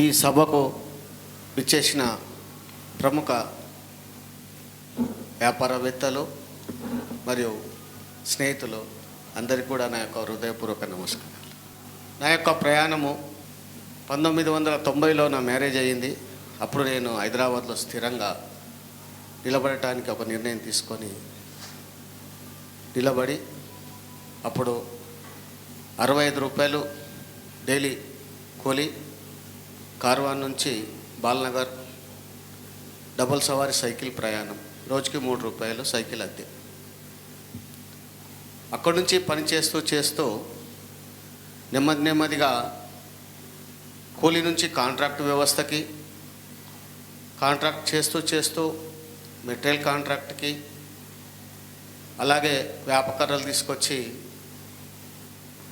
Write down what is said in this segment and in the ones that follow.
ఈ సభకు విచ్చేసిన ప్రముఖ వ్యాపారవేత్తలు మరియు స్నేహితులు అందరికీ కూడా నా యొక్క హృదయపూర్వక నమస్కారాలు. నా యొక్క ప్రయాణము పంతొమ్మిది వందల తొంభైలో నా మ్యారేజ్ అయ్యింది. అప్పుడు నేను హైదరాబాద్లో స్థిరంగా నిలబడటానికి ఒక నిర్ణయం తీసుకొని నిలబడి అప్పుడు అరవై ఐదు రూపాయలు డైలీ కూలి కార్వాన్ నుంచి బాలనగర్ డబుల్ సవారీ సైకిల్ ప్రయాణం. రోజుకి మూడు రూపాయలు సైకిల్ అద్దె. అక్కడి నుంచి పని చేస్తూ చేస్తూ నెమ్మది నెమ్మదిగా కూలీ నుంచి కాంట్రాక్ట్ వ్యవస్థకి కాంట్రాక్ట్ చేస్తూ చేస్తూ మెటీరియల్ కాంట్రాక్ట్కి అలాగే వ్యాపకర్రలు తీసుకొచ్చి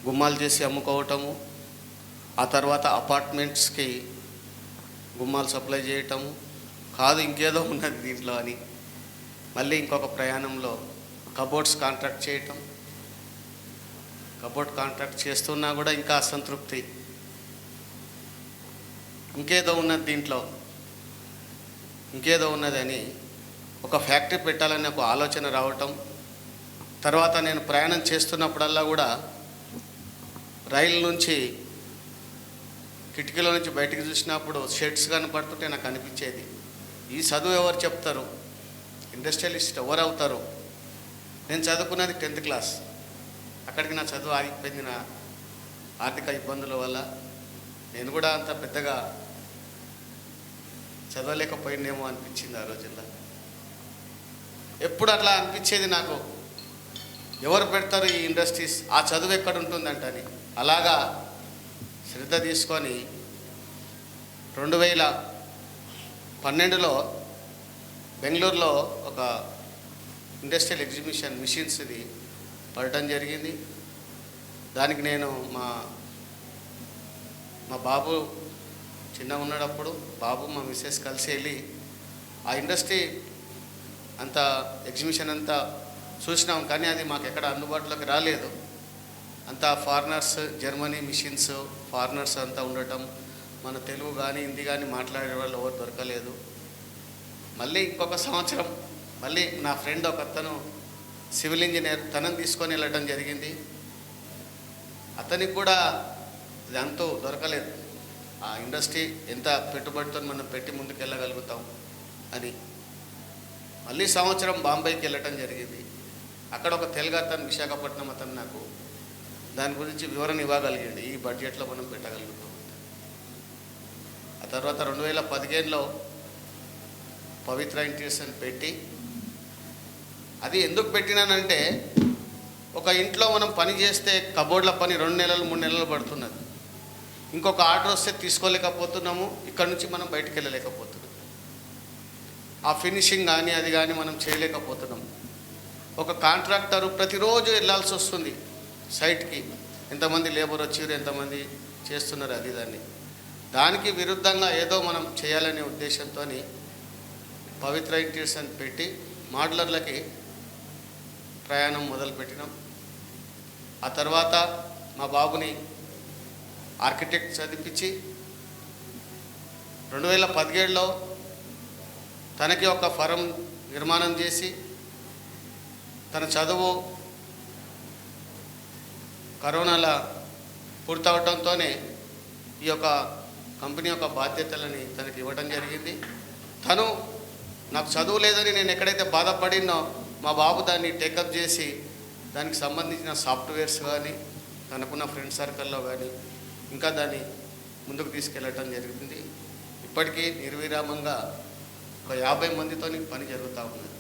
గుమ్మాలు చేసి అమ్ముకోవటము ఆ తర్వాత అపార్ట్మెంట్స్కి గుమ్మాలు సప్లై చేయటము కాదు ఇంకేదో ఉన్నది దీంట్లో అని. మళ్ళీ ఇంకొక ప్రయాణంలో కబోర్డ్స్ కాంట్రాక్ట్ చేయటం. కబోర్డ్ కాంట్రాక్ట్ చేస్తున్నా కూడా ఇంకా అసంతృప్తి. ఇంకేదో ఉన్నది దీంట్లో. ఇంకేదో ఉన్నదని ఒక ఫ్యాక్టరీ పెట్టాలని ఒక ఆలోచన రావటం. తర్వాత నేను ప్రయాణం చేస్తున్నప్పుడల్లా కూడా రైలు నుంచి కిటికీలో నుంచి బయటకు చూసినప్పుడు షెడ్స్ కనపడుతుంటే నాకు అనిపించేది ఈ చదువు ఎవరు చెప్తారు? ఇండస్ట్రియలిస్ట్ ఎవరు అవుతారు? నేను చదువుకున్నది టెన్త్ క్లాస్. అక్కడికి నా చదువు ఆగిపోయింది నా ఆర్థిక ఇబ్బందుల వల్ల. నేను కూడా అంత పెద్దగా చదవలేకపోయిందేమో అనిపించింది ఆ రోజుల్లో. ఎప్పుడు అట్లా అనిపించేది నాకు? ఎవరు పెడతారు ఈ ఇండస్ట్రీస్? ఆ చదువు ఎక్కడ ఉంటుందంటని. అలాగా శ్రద్ధ తీసుకొని రెండు వేల పన్నెండులో బెంగళూరులో ఒక ఇండస్ట్రియల్ ఎగ్జిబిషన్ మిషన్స్ది పడటం జరిగింది. దానికి నేను మా మా బాబు చిన్నగా ఉన్నప్పుడు బాబు మా మిస్సెస్ కలిసి వెళ్ళి ఆ ఇండస్ట్రీ అంత ఎగ్జిబిషన్ అంతా చూసినాం. కానీ అది మాకు ఎక్కడ అందుబాటులోకి రాలేదు. అంతా ఫారినర్స్ జర్మనీ మిషన్స్ ఫారినర్స్ అంతా ఉండటం మన తెలుగు కానీ హిందీ కానీ మాట్లాడే వాళ్ళు ఎవరు దొరకలేదు. మళ్ళీ ఇంకొక సంవత్సరం మళ్ళీ నా ఫ్రెండ్ ఒక అతను సివిల్ ఇంజనీర్ తనని తీసుకొని వెళ్ళటం జరిగింది. అతనికి కూడా ఇది దొరకలేదు. ఆ ఇండస్ట్రీ ఎంత పెట్టుబడితో మనం పెట్టి ముందుకు వెళ్ళగలుగుతాం అని. మళ్ళీ సంవత్సరం బాంబేకి వెళ్ళటం జరిగింది. అక్కడ ఒక తెలుగు అతను విశాఖపట్నం అతను నాకు దాని గురించి వివరణ ఇవ్వగలిగండి ఈ బడ్జెట్లో మనం పెట్టగలుగుతాం. ఆ తర్వాత రెండు వేల పదిహేనులో పవిత్ర ఇంటిషన్ పెట్టి అది ఎందుకు పెట్టినానంటే ఒక ఇంట్లో మనం పని చేస్తే కబోర్డ్ల పని రెండు నెలలు మూడు నెలలు పడుతున్నది. ఇంకొక ఆర్డర్ వస్తే తీసుకోలేకపోతున్నాము ఇక్కడ నుంచి మనం బయటికి వెళ్ళలేకపోతున్నాం. ఆ ఫినిషింగ్ కానీ అది కానీ మనం చేయలేకపోతున్నాం. ఒక కాంట్రాక్టరు ప్రతిరోజు వెళ్ళాల్సి వస్తుంది. సైట్కి ఎంతమంది లేబర్ వచ్చారు ఎంతమంది చేస్తున్నారు అది దాన్ని. దానికి విరుద్ధంగా ఏదో మనం చేయాలనే ఉద్దేశంతో పవిత్ర ఇంటీరియర్స్ అని పెట్టి మాడ్లర్లకి ప్రయాణం మొదలుపెట్టినాం. ఆ తర్వాత మా బాబుని ఆర్కిటెక్ట్ చదివించి రెండు వేల పదిహేడులో తనకి ఒక ఫరం నిర్మాణం చేసి తన చదువు కరోనాల పూర్తవటంతోనే ఈ యొక్క కంపెనీ యొక్క బాధ్యతలని తనకి ఇవ్వడం జరిగింది. తను నాకు చదువు లేదని నేను ఎక్కడైతే బాధపడినో మా బాబు దాన్ని టేకప్ చేసి దానికి సంబంధించిన సాఫ్ట్వేర్స్ కానీ తనకున్న ఫ్రెండ్ సర్కిల్లో కానీ ఇంకా దాన్ని ముందుకు తీసుకెళ్ళటం జరిగింది. ఇప్పటికీ నిర్విరామంగా ఒక యాభై మందితో పని జరుగుతూ ఉన్నది.